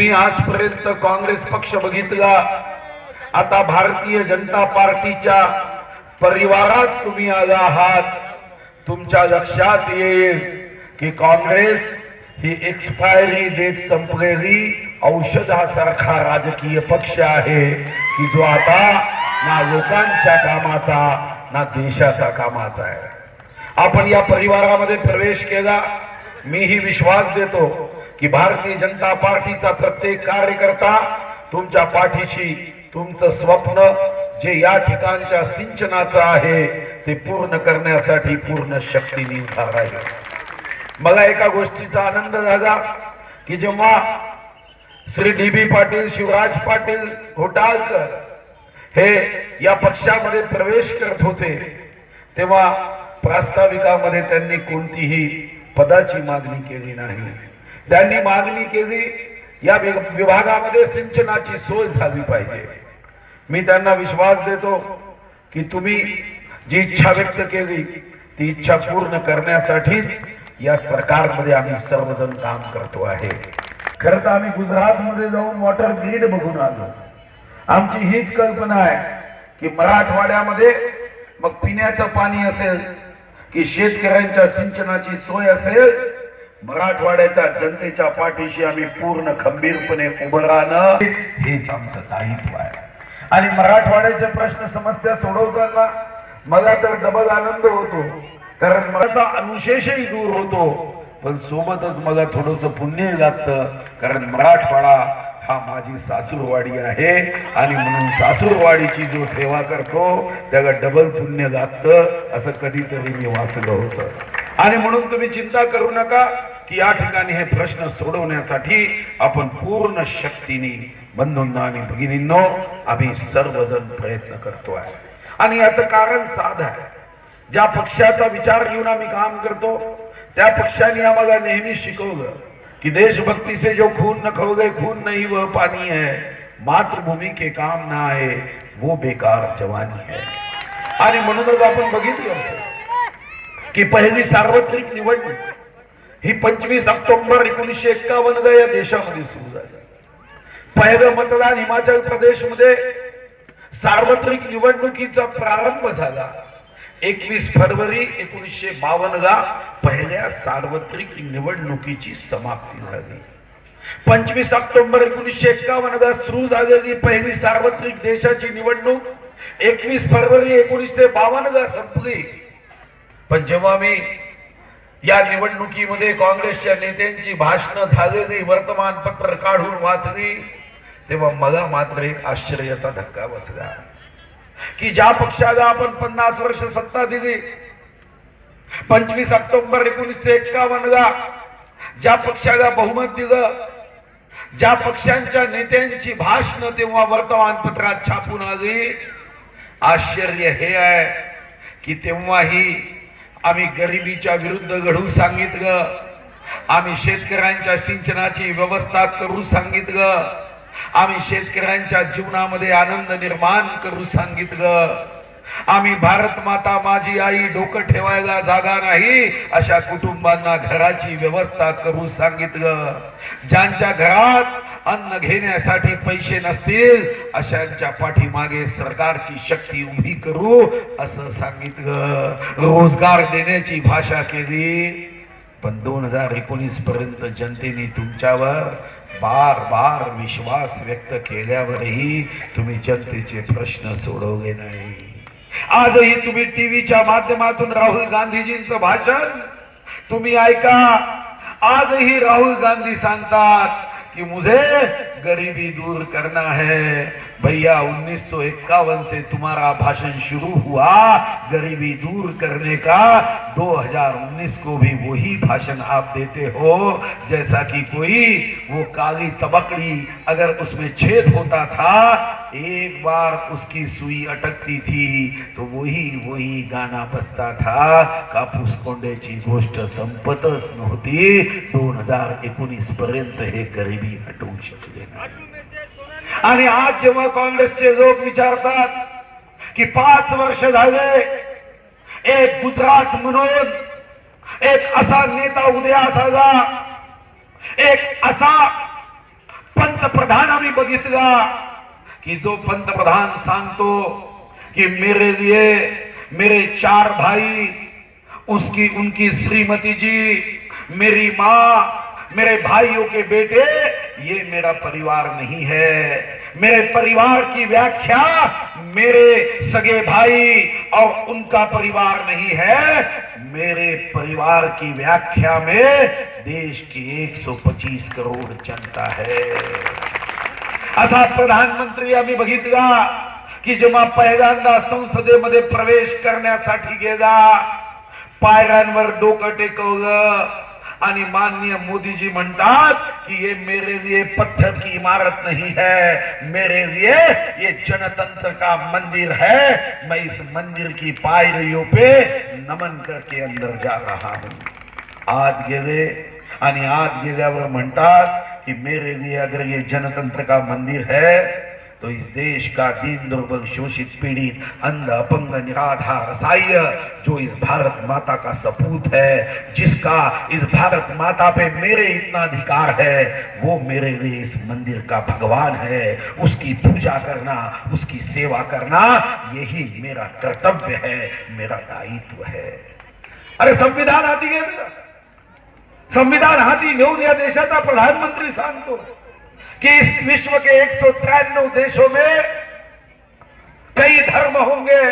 मी आजपर्यंत काँग्रेस पक्ष बघितला. आता भारतीय जनता पार्टीच्या परिवारात तुम्ही आला आहात. तुमच्या लक्षात येईल की काँग्रेस ही एक्सपायरी डेट संपलेली औषधासारखा राजकीय पक्ष आहे की जो आता ना लोकांच्या कामाचा ना देशाचा कामाचा आहे. आपण या परिवारामध्ये प्रवेश केला. मीही विश्वास देतो. की भारतीय जनता पार्टीचा प्रत्येक कार्यकर्ता तुमच्या पाठीशी तुमचं स्वप्न जे या ठिकाणच्या सिंचनाचं आहे ते पूर्ण करण्यासाठी पूर्ण शक्तीने उभा राहील मला एका गोष्टीचा आनंद झाला की जेव्हा श्री डी बी पाटील शिवराज पाटील घोटाळकर हे या पक्षामध्ये प्रवेश करत होते तेव्हा प्रास्ताविकामध्ये त्यांनी कोणतीही पदाची मागणी केली नाही. त्यांनी मागणी केली या वि- विभागामध्ये सिंचनाची सोय झाली पाहिजे. मी त्यांना विश्वास देतो की तुम्ही जी इच्छा व्यक्त केली ती इच्छा पूर्ण करण्यासाठी या सरकारमध्ये आम्ही सर्वजण काम करतो आहे. खरं तर आम्ही गुजरातमध्ये जाऊन वॉटर ग्रीड बघून आलो. आमची हीच कल्पना आहे की मराठवाड्यामध्ये मग पिण्याचं पाणी असेल की शेतकऱ्यांच्या सिंचनाची सोय असेल मराठवाड्याच्या जनतेच्या पाठीशी आम्ही पूर्ण खंबीरपणे उभं राहणं हेच आमचं दायित्व आहे. आणि मराठवाड्याचे प्रश्न समस्या सोडवताना मला तर डबल आनंद होतो. कारण माझा अनुशेषही दूर होतो. पण सोबतच मला थोडस पुण्य लागतं. कारण मराठवाडा हा माझी सासूरवाडी आहे. आणि म्हणून सासूरवाडीची जो सेवा करतो त्याला डबल पुण्य लागतं असं कधीतरी मी वाचलं होतं. आणि म्हणून तुम्ही चिंता करू नका. की या ठिकाणी हे प्रश्न सोडवण्यासाठी आपण पूर्ण शक्तीने बंधूंना आणि भगिनींनो आम्ही सर्वजण प्रयत्न करतो आहे. आणि याचं कारण साध आहे. ज्या पक्षाचा विचार घेऊन आम्ही काम करतो त्या पक्षाने आम्हाला नेहमी शिकवलं की देशभक्ती से जो खून न खोगे खून नाही व पानी है मातृभूमी के काम ना आहे वो बेकार जवानी है. आणि म्हणूनच आपण बघितलं की पहिली सार्वत्रिक निवडणूक ही पंचवीस ऑक्टोबर एकोणीसशे एक्कावन्न या देशामध्ये सुरू झाली. पहिलं मतदान हिमाचल प्रदेशमध्ये सार्वत्रिक निवडणुकीचा प्रारंभ झाला. एकवीस फरवरी एकोणीसशे बावन्नला पहिल्या सार्वत्रिक निवडणुकीची समाप्ती झाली. पंचवीस ऑक्टोबर एकोणीसशे एक्कावन्नला सुरू झालेली पहिली सार्वत्रिक देशाची निवडणूक एकवीस फरवरी एकोणीसशे बावन्नला संपली. पण जेव्हा मी या निवडणुकीमध्ये काँग्रेसच्या नेत्यांची भाषणं झालेली वर्तमानपत्र काढून वाचली तेव्हा मला मात्र एक आश्चर्याचा धक्का बसला. की ज्या पक्षाला आपण पन्नास वर्ष सत्ता दिली पंचवीस ऑक्टोबर एकोणीसशे एक्कावन्नला ज्या पक्षाला बहुमत दिलं ज्या पक्षांच्या नेत्यांची भाषणं तेव्हा वर्तमानपत्रात छापून आली आश्चर्य हे आहे की तेव्हाही आम्ही गरिबीच्या विरुद्ध घडू सांगितलं आम्ही शेतकऱ्यांच्या सिंचनाची व्यवस्था करू सांगितलं आम्ही शेतकऱ्यांच्या जीवनामध्ये आनंद निर्माण करू सांगितलं आम्ही भारत माता माझी आई डोकं ठेवायला जागा नाही अशा कुटुंबांना घराची व्यवस्था करू सांगितलं ज्यांच्या घरात अन्न घेण्यासाठी पैसे नसतील अशांच्या पाठीमागे सरकारची शक्ती उभी करू असं सांगितलं. रोजगार देण्याची भाषा केली. पण दोन हजार एकोणीस पर्यंत जनतेने तुमच्यावर बार बार विश्वास व्यक्त केल्यावरही तुम्ही जनतेचे प्रश्न सोडवले नाही. आजही तुम्ही टीव्हीच्या माध्यमातून राहुल गांधीजींचं भाषण तुम्ही ऐका. आजही राहुल गांधी सांगतात कि मुझे गरीबी दूर करना है। भैया 1951 से तुम्हारा भाषण शुरू हुआ गरीबी दूर करने का। 2019 को भी वही भाषण आप देते हो जैसा कि कोई वो काली तबकड़ी अगर उसमें छेद होता था एक बार उसकी सुई अटकती थी तो वही वही गाना बसता था। कापूस कोंड्याची गोष्ट संपतच नव्हती। दोन हजार एकोणीस पर्यंत हे गरिबी हटवू शकले आणि आज जेव्हा काँग्रेसचे लोक विचारतात की पाच वर्ष झाले एक गुजरात म्हणून एक असा नेता उदयास आला एक असा पंतप्रधान आम्ही बघितला की जो पंतप्रधान सांगतो कि मेरे लिए मेरे चार भाई उसकी उनकी श्रीमती जी मेरी माँ मेरे भाइयों के बेटे ये मेरा परिवार नहीं है। मेरे परिवार की व्याख्या मेरे सगे भाई और उनका परिवार नहीं है। मेरे परिवार की व्याख्या में देश की 125 करोड जनता है। असा प्रधानमंत्री आम्ही बघितला की जेव्हा पहिल्यांदा संसदेमध्ये प्रवेश करण्यासाठी गेला, पायऱ्यांवर डोकं टेकवलं आणि माननीय मोदीजी म्हणतात कि ये मेरे लिए पत्थर की इमारत नहीं है। मेरे लिए ये जनतंत्र का मंदिर है। मैं इस मंदिर की पायरियों पे नमन करके अंदर जा रहा हूं। आज गेले आणि आज गेल्यावर म्हणतात की मेरे लिए अगर ये जनतंत्र का मंदिर है तो इस देश का दीन दुर्बल शोषित पीड़ित, अंध, अपंग, निराधार, असहाय, जो इस भारत माता का सपूत है, जिसका इस भारत माता पे मेरे इतना अधिकार है, वो मेरे लिए इस मंदिर का भगवान है। उसकी पूजा करना, उसकी सेवा करना, यही मेरा कर्तव्य है, मेरा दायित्व है। अरे संविधान हाती घेतलं संविधान हाती घेऊन या देशाचा प्रधानमंत्री सांगतो कि इस विश्व के एक सौ तिरानवे देशों में कई धर्म होंगे,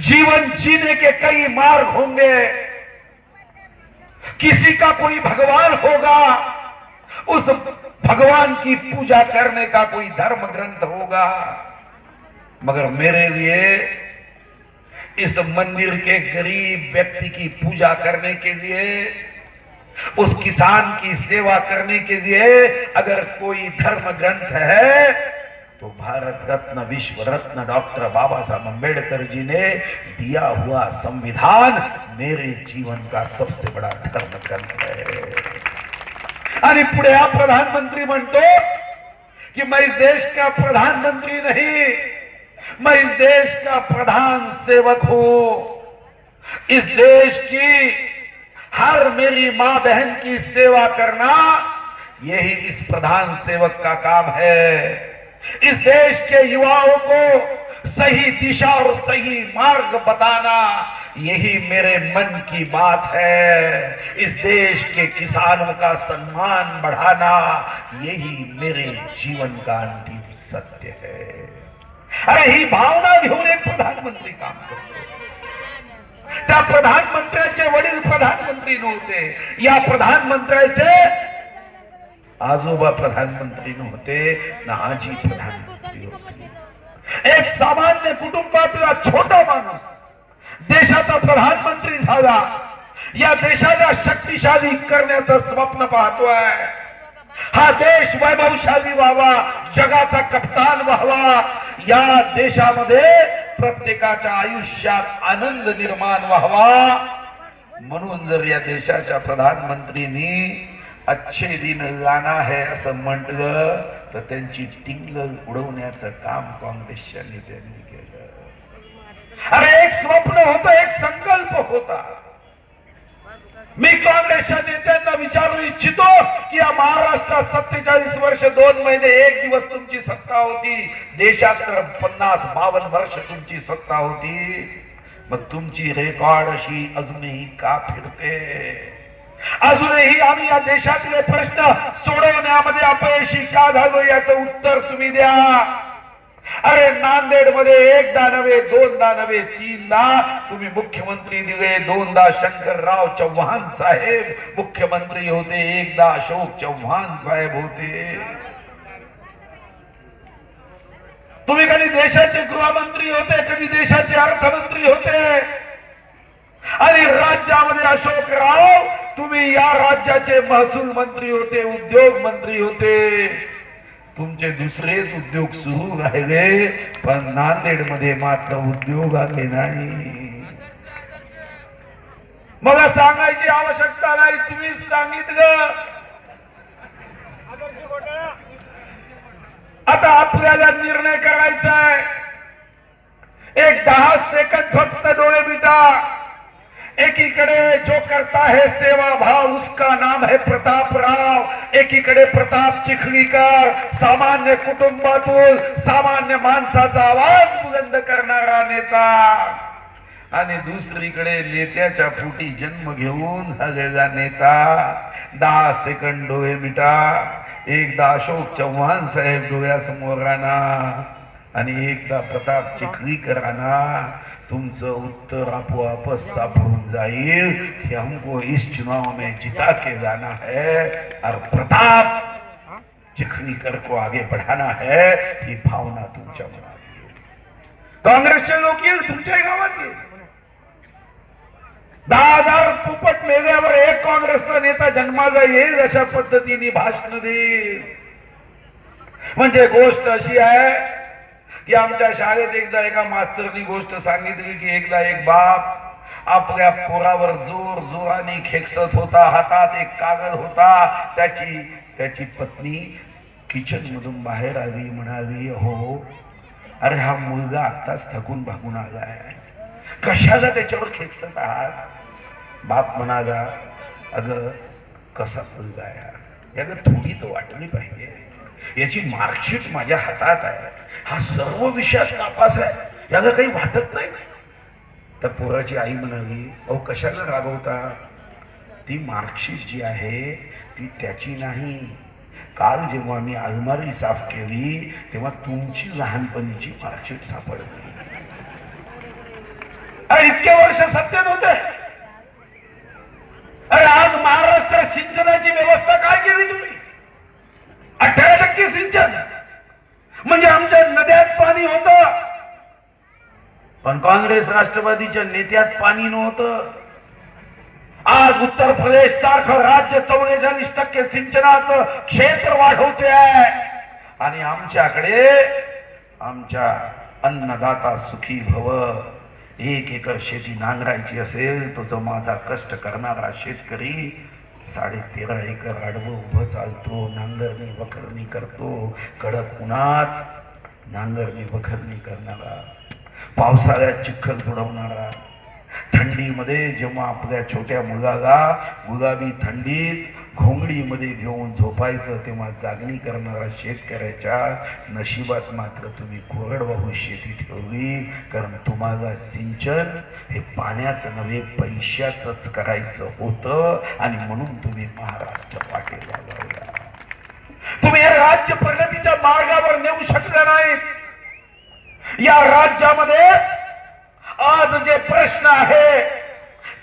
जीवन जीने के कई मार्ग होंगे। किसी का कोई भगवान होगा, उस भगवान की पूजा करने का कोई धर्म ग्रंथ होगा। मगर मेरे लिए इस मंदिर के गरीब व्यक्ति की पूजा करने के लिए उस किसान की सेवा करने के लिए अगर कोई धर्म ग्रंथ है तो भारत रत्न, विश्व रत्न डॉक्टर बाबा साहब अंबेडकर जी ने दिया हुआ संविधान मेरे जीवन का सबसे बड़ा धर्म ग्रंथ है। आणि पुढे हा प्रधानमंत्री म्हणतो कि मैं इस देश का प्रधानमंत्री नहीं, मैं इस देश का प्रधान सेवक हूँ। इस देश की हर मेरी माँ बहन की सेवा करना यही इस प्रधान सेवक का काम है। इस देश के युवाओं को सही दिशा और सही मार्ग बताना यही मेरे मन की बात है। इस देश के किसानों का सम्मान बढ़ाना यही मेरे जीवन का अंतिम सत्य है। अरे ही भावना घेऊन एक प्रधानमंत्री काम करतो त्या प्रधानमंत्र्याचे वडील प्रधानमंत्री नव्हते. या प्रधानमंत्र्याचे आजोबा प्रधानमंत्री नव्हते ना आजी प्रधानमंत्री होते. एक सामान्य कुटुंबातला छोटा माणूस देशाचा प्रधानमंत्री झाला. या देशाला शक्तिशाली करण्याचं स्वप्न पाहतोय. हा देश वैभवशाली व्हावा जगाचा कप्तान व्हावा. या देशामध्ये प्रत्येकाच्या आयुष्यात आनंद निर्माण व्हावा. म्हणून जर या देशाच्या प्रधानमंत्रीनी अच्छे दिन लाना है असं म्हटलं तर त्यांची टिंगल उडवण्याचं काम काँग्रेसच्या नेत्यांनी केलं. अरे एक स्वप्न होतं एक संकल्प होता. मी काँग्रेसच्या नेत्यांना विचारू इच्छितो की या महाराष्ट्रात सत्तेचाळीस वर्ष दोन महिने एक दिवस तुमची सत्ता होती. देशात पन्नास बावन्न वर्ष तुमची सत्ता होती. मग तुमची रेकॉर्ड अशी अजूनही का फिरते? अजूनही आम्ही या देशातले प्रश्न सोडवण्यामध्ये अपयशी का झालो याचं उत्तर तुम्ही द्या. अरे नांदेडमध्ये एकदा नव्हे दोनदा नव्हे तीनदा तुम्ही मुख्यमंत्री दिले दोनदा शंकरराव चव्हाण साहेब मुख्यमंत्री होते. एकदा अशोक चव्हाण साहेब होते. तुम्ही कधी देशाचे गृहमंत्री होते कधी देशाचे अर्थमंत्री होते? आणि राज्यामध्ये अशोकराव तुम्ही या राज्याचे महसूल मंत्री होते उद्योग मंत्री होते. तुमचे दुसरेच उद्योग सुरू राहिले पण नांदेडमध्ये मात्र उद्योग आले नाही. मला सांगायची आवश्यकता नाही तुम्ही सांगितलं आता आपल्याला निर्णय करायचा आहे एक दहा सेकंद फक्त डोळे मिटा. एकीकडे जो करता है सेवा भाव उसका नाम है प्रताप राव. एकीकडे प्रताप चिखलीकर सामान्य कुटुंबातून सामान्य माणसाचा आवाज बुलंद करणारा नेता. आणि दुसरीकडे नेत्याच्या फुटी जन्म घेऊन झालेला नेता दहा सेकंड डोळे मिटा. एकदा अशोक चव्हाण साहेब डोळ्यासमोर आणा आणि एकदा प्रताप चिखलीकर आणा तुमचं उत्तर आपोआपच सापडून जाईल. कि हमको इस चुनाव में जिता के जाना है. और प्रताप चिखलीकर को आगे बढ़ाना है. ही भावना तुमच्या मनात काँग्रेसचे लोक येईल तुमच्या गावात येईल. दहा हजार पुपट मेल्यावर एक काँग्रेसचा नेता जन्माला येईल अशा पद्धतीने भाषण देईल. म्हणजे गोष्ट अशी आहे की आमच्या शाळेत एकदा एका मास्तरनी गोष्ट सांगितली की एकदा एक बाप आपल्या पोरावर जोर जोराने खेकसत होता हातात एक कागद होता त्याची त्याची पत्नी किचन मधून बाहेर आली म्हणाली हो अरे हा मुलगा आत्ताच थकून भागून आलाय. कशाला त्याच्यावर खेकसत आहात? बाप म्हणाला अगं कसा मुलगा आहे अगं थोडी तर वाटली पाहिजे. याची मार्कशीट माझ्या हातात आहे. हा सर्व विषयात नापास आहे. याला काही वाटत नाही. तर पोराची आई म्हणाली अहो कशाला रागवता? ती मार्कशीट जी आहे ती त्याची नाही. काल जेव्हा मी अलमारी साफ केली तेव्हा तुमची लहानपणीची मार्कशीट सापडली. अरे इतके वर्ष सत्य होते अरे आज महाराष्ट्रात सिंचनाची व्यवस्था काय केली तुम्ही? अठरा टक्के सिंचन. म्हणजे आमच्या नद्यात पाणी होत. पण काँग्रेस राष्ट्रवादीच्या नेत्यात पाणी नव्हतं. आज उत्तर प्रदेश सारखं राज्य चौवेचाळीस टक्के सिंचनाचं क्षेत्र वाढवते आणि आमच्याकडे आमच्या अन्नदाता सुखी भव. एक एकर शेती नांगरायची असेल तो जो माझा कष्ट करणारा शेतकरी साडे तेरा एकर आडवं उभं चालतो नांगरणी वखरणी करतो. कडक उन्हात नांगरणी वखरणी करणारा पावसाळ्यात चिखल तुडवणारा थंडीमध्ये जेव्हा आपल्या छोट्या मुलाला गुलाबी थंडीत घोंगडीमध्ये घेऊन झोपायचं तेव्हा जागणी करणारा शेतकऱ्याच्या नशिबात मात्र तुम्ही कोरडवाहू शेती ठेवली. कारण तुम्हाला सिंचन हे पाण्याचं नव्हे पैशाचंच करायचं होतं. आणि म्हणून तुम्ही महाराष्ट्र वाटेला लावला. तुम्ही हे राज्य प्रगतीच्या मार्गावर नेऊ शकला नाहीत या राज्यामध्ये आज जे प्रश्न आहे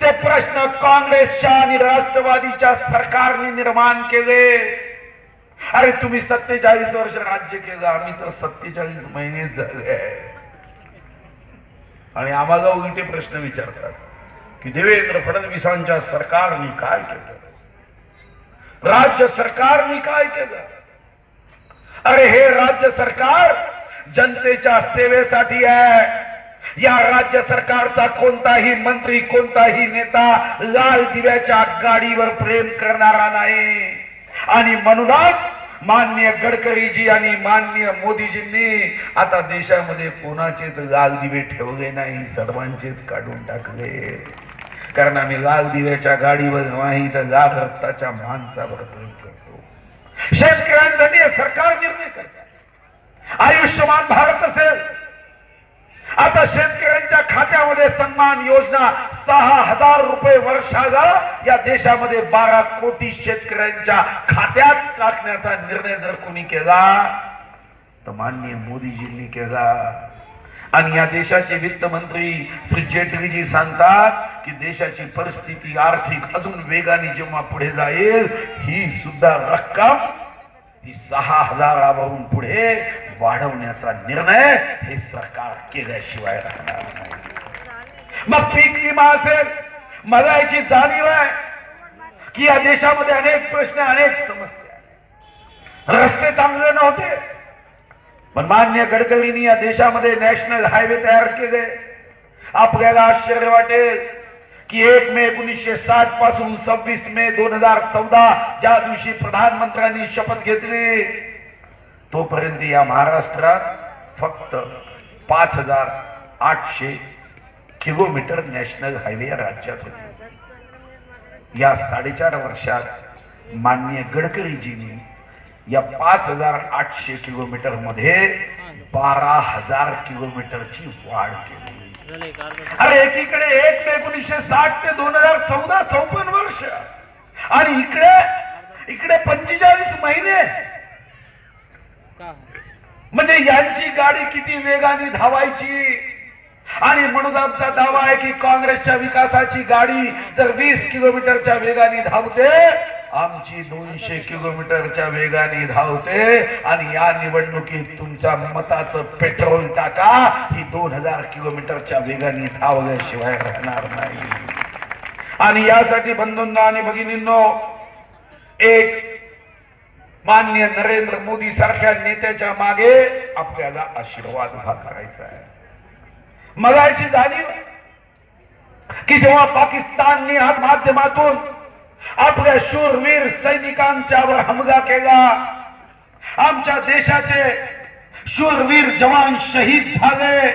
ते प्रश्न काँग्रेसच्या आणि राष्ट्रवादीच्या सरकारने निर्माण केले. अरे तुम्ही सत्तेचाळीस वर्ष राज्य केलं आम्ही तर सत्तेचाळीस महिने झाले. आणि आम्हाला उलटे प्रश्न विचारतात की देवेंद्र फडणवीसांच्या सरकारने काय केलं? राज्य सरकारने काय केलं? अरे हे राज्य सरकार जनतेच्या सेवेसाठी आहे. या राज्य सरकारचा कोणताही मंत्री कोणताही नेता लाल दिव्याच्या गाडीवर प्रेम करणारा नाही. आणि म्हणूनच मान्य गडकरीजी आणि मान्य मोदीजींनी आता देशामध्ये कोणाचेच लाल दिवे ठेवले नाही सर्वांचेच काढून टाकले. कारण आम्ही लाल दिव्याच्या गाडीवर नाही तर लाल रक्ताच्या माणसावर प्रेम करतो. शेतकऱ्यांसाठी सरकार निर्णय करतात आयुष्यमान भारत असेल आता शेतकऱ्यांच्या खात्यामध्ये सन्मान योजना सहा हजार रुपये वर्षाला या देशामध्ये बारा कोटी शेतकऱ्यांच्या खात्यात टाकण्याचा निर्णय जर कोणी केला तर माननीय मोदीजींनी केला. आणि या देशाचे वित्त मंत्री श्री जेटलीजी सांगतात की देशाची परिस्थिती आर्थिक अजून वेगाने जेव्हा पुढे जाईल ही सुद्धा रक्कम ही सहा हजारावरून पुढे वाढवण्याचा निर्णय हे सरकार केल्याशिवाय राहणार नाही. मग पीक विमा असेल मला याची जाणीव आहे की या देशामध्ये अनेक प्रश्न अनेक समस्या रस्ते चांगले नव्हते पण मान्य गडकरींनी या देशामध्ये नॅशनल हायवे तयार केले. आपल्याला आश्चर्य वाटेल की एक मे एकोणीसशे साठपासून सव्वीस मे दोन हजार चौदा ज्या दिवशी प्रधानमंत्र्यांनी शपथ घेतली तोपर्यंत या महाराष्ट्रात फक्त पाच हजार आठशे किलोमीटर नॅशनल हायवे राज्यात होते. या साडेचार वर्षात माननीय गडकरीजींनी या पाच हजार आठशे किलोमीटरमध्ये बारा हजार किलोमीटरची वाढ केली. अरे एकीकडे एक ते एकोणीसशे साठ ते दोन हजार चौदा चौपन्न वर्ष. आणि इकडे इकडे पंचेचाळीस महिने म्हणजे यांची गाडी किती वेगाने धावायची? आणि म्हणून आमचा दावा आहे की काँग्रेसच्या विकासाची गाडी जर वीस किलोमीटरच्या वेगाने धावते आमची दोनशे किलोमीटरच्या वेगाने धावते आणि या निवडणुकीत तुमच्या मताचं पेट्रोल टाका ही दोन हजार किलोमीटरच्या वेगाने धावल्याशिवाय राहणार नाही. आणि यासाठी बंधूंना आणि भगिनींनो एक मान्य नरेंद्र मोदी सारख्या नेत्याच्या मागे आपल्याला आशीर्वाद उभा करायचा आहे. मगाची जाणीव की जेव्हा पाकिस्तानने हा माध्यमातून आपल्या शूरवीर सैनिकांच्यावर हमला केला आमच्या देशाचे शूरवीर जवान शहीद झाले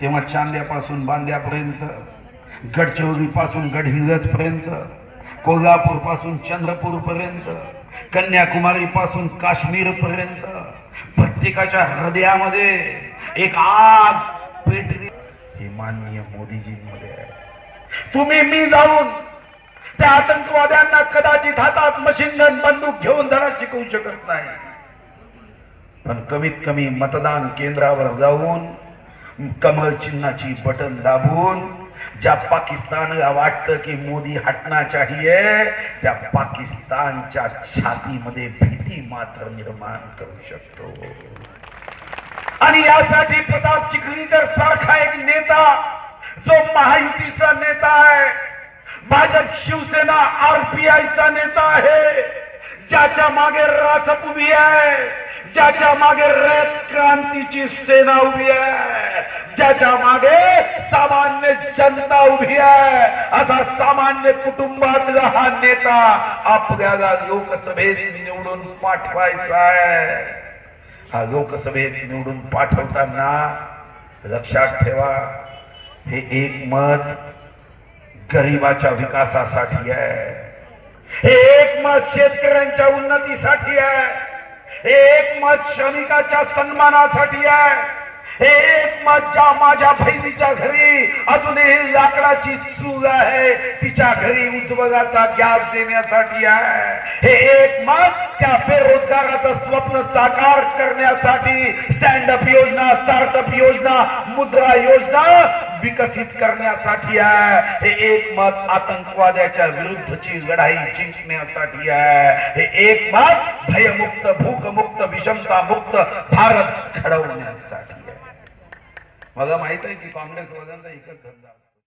तेव्हा चांद्यापासून बांद्यापर्यंत गडचिरोली पासून गडहिंगज पर्यंत कोल्हापूरपासून चंद्रपूर पर्यंत कन्याकुमारी पासून काश्मीर पर्यंत प्रत्येकाच्या हृदयामध्ये एक आग पेटली. हे माननीय मोदीजींमध्ये आहे. तुम्ही मी जाऊन त्या आतंकवाद्यांना कदाचित हातात मशीन गन बंदूक घेऊन धडा शिकवू शकत नाही. पण कमीत कमी मतदान केंद्रावर जाऊन कमल चिन्हाची बटन दाबून ज्या पाकिस्तानला वाटतं की मोदी हटना चाहिए त्या पाकिस्तानच्या छातीमध्ये भीती मात्र निर्माण करू शकतो. आणि यासाठी प्रताप चिखलीकर सारखा एक नेता जो महायुतीचा नेता आहे भाजप शिवसेना आरपीआयचा नेता आहे. ज्याच्या मागे रासप उभी आहे ज्याच्या मागे रयत क्रांतीची सेना उभी आहे ज्याच्या मागे सामान्य जनता उभी आहे असा सामान्य कुटुंबातला हा नेता आपल्याला लोकसभेत निवडून पाठवायचा आहे. हा लोकसभेत निवडून पाठवताना लक्षात ठेवा हे एक मत गरिबाच्या विकासासाठी आहे. हे एक मत शेतकऱ्यांच्या उन्नतीसाठी आहे. हे एक मत श्रमिकाच्या सन्मानासाठी आहे. हे एक मत माझ्या बहिणीच्या घरी अजूनही लाकडाची चूल आहे. तिच्या घरी उज्ज्वलाचा गॅस देण्यासाठी आहे. हे एक मत त्या बेरोजगाराचं स्वप्न साकार करण्यासाठी स्टँड अप योजना स्टार्टअप योजना मुद्रा योजना विकसित करण्यासाठी आहे. हे एक मत आतंकवाद्याच्या विरुद्धची लढाई जिंकण्यासाठी आहे. हे एक मत भयमुक्त भूकमुक्त विषमता मुक्त भारत घडवण्यासाठी. मला माहीत आहे की काँग्रेस वजनचा एकच धंदा.